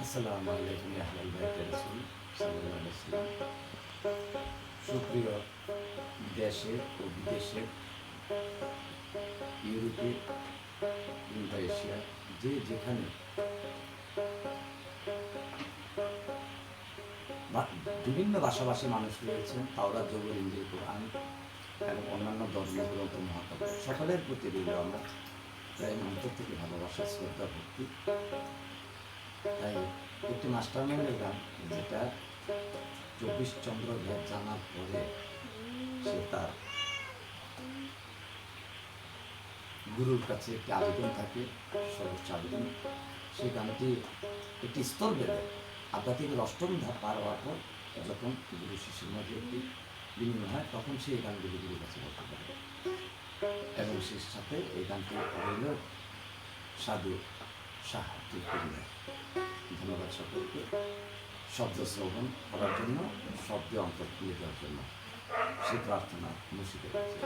আসসালামু এশিয়া যে যেখানে বিভিন্ন ভাষাভাষী মানুষ রয়েছেন তাওরা জবর ইঞ্জিল কোরআন এবং অন্যান্য ধর্মগ্রন্থ মহাকাব্য। সকলের প্রতি রইল আমার প্রায় অন্তর থেকে ভালোবাসা শ্রদ্ধা, ভক্তি। তাই একটি মাস্টার মাইন্ডের গান, যেটা চব্বিশ চন্দ্র ভেদ জানার পরে সে তার গুরুর কাছে একটি আবেদন থাকে, সর্বোচ্চ আবেদন। সেই গানটি একটি স্তর বেঁধে আধ্যাত্মিকের অষ্টম ধাপ পার হওয়ার পর যখন গুরু শিশুর মাঝে একটি বিনিময় হয়, তখন সেই গানগুলি গুরুর কাছে বলতে পারে এবং সেই সাথে গানটি রইল সাধু সাহায্য ধন্যবাদ সকলকে। শব্দ শ্রবণ করার জন্য, শব্দে অন্তর খুলে দেওয়ার জন্য সে প্রার্থনা মুসিদের কাছে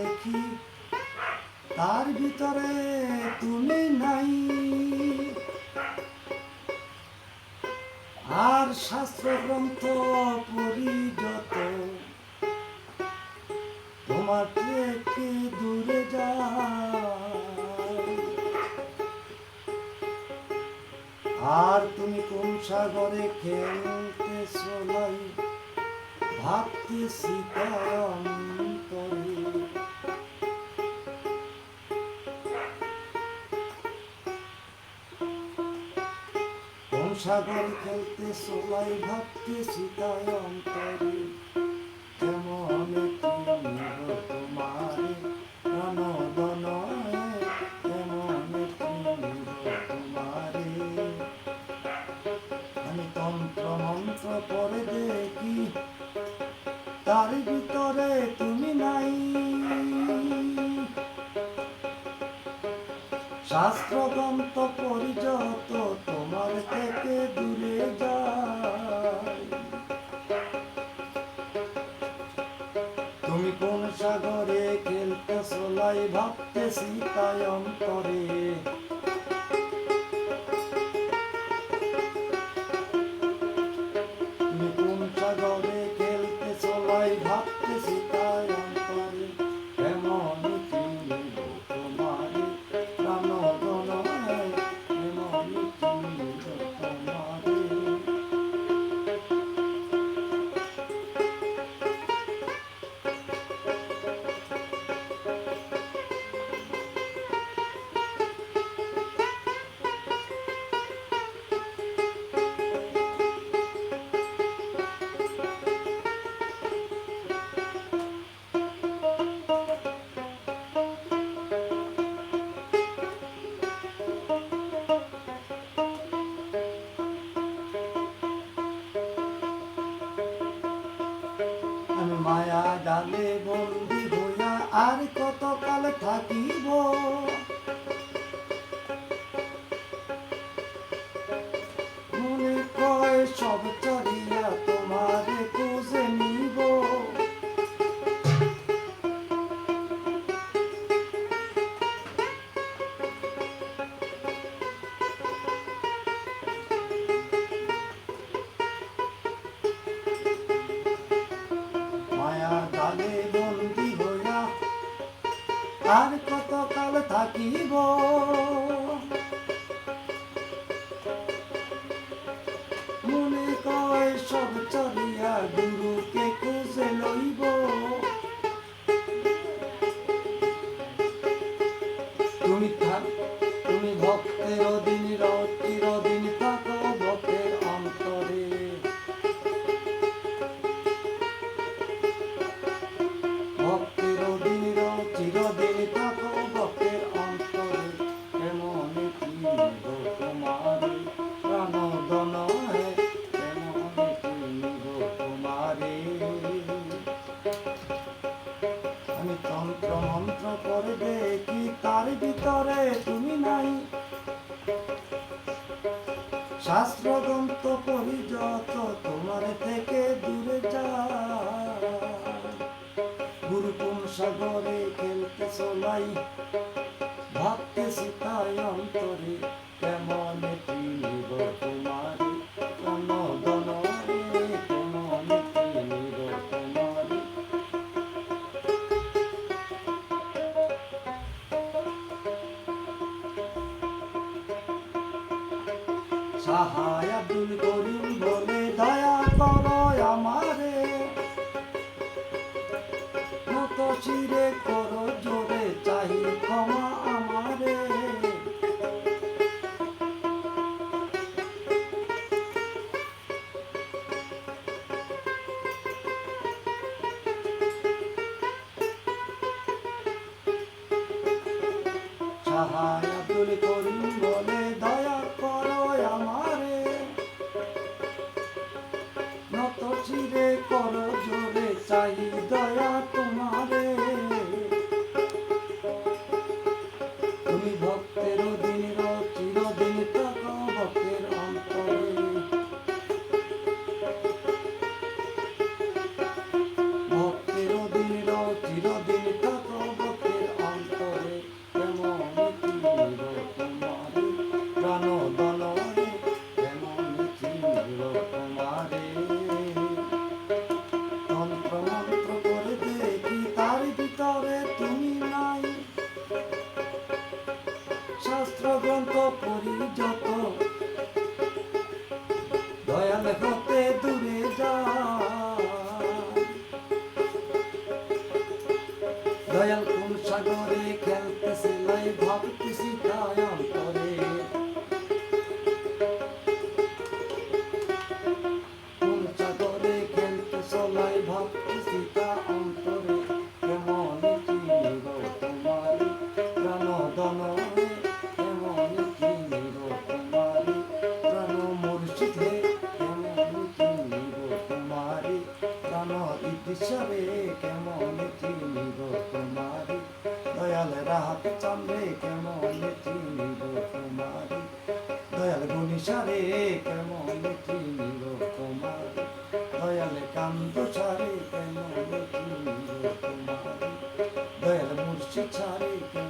দেখি, তার ভিতরে তুমি নাই। আর শাস্ত্র গ্রন্থ পড়ি যত তোমার থেকে দূরে যায়। আর তুমি কোন সাগরে খেলতে চলাই ভাবতেছি অন্তরে সাগর খেলতে চলাই ভাবতেছি তাই অন্তরে। কেমন পরে দেখি, তার ভিতরে তুমি নাই। শাস্ত্র গ্রন্থ থেকে দূরে তুমি কোন সাগরে খেলতে চলাই ভাবতেছি তাই অন্তরে। তুমি কোন সাগরে খেলতে চলাই ভাবতেছি ডালে বন্দি হইয়া আর কত কাল থাকিব? আর কতকাল থাকিব? মনে কয়, সব চলিয়া গুরুকে খুঁজে লইব। তুমি থাক, তুমি ভক্তের অধীন ভিতরে তুমি নাই। শাস্ত্র গ্রন্থ পড়ি যত তোমার থেকে দূরে যা গুরুকুম সাগরে খেলতে চলাই ভাবতে সীতায় অন্তরে কেমন সাহায় আব্দুল করিম, বলে দয়া করো আমারে। মত চিরে করো, জোরে চাই ক্ষমা আমারে। সাহায় আব্দুল করিম, বলে চিরে কর জোরে, চাই দয়া তোমারে। তুমি ভক্তের দিন চিরদিন থাকো ভক্তের অন্তরে। ভক্তের দিন চিরদিন পড়ি যত। দয়াল হতে দূরে যা। দয়াল কোন সাগরে খেলতেছে লাই ভাবতেছি তাই দয়াল রাহাত চান্দে কেমন চিনিব কুমারী? দয়াল গুণিসারে কেমন চিনিব কুমারী? দয়াল কান্ত সারে কেমন চিনিব কুমারী? দয়াল মুর্শি সারে কেমন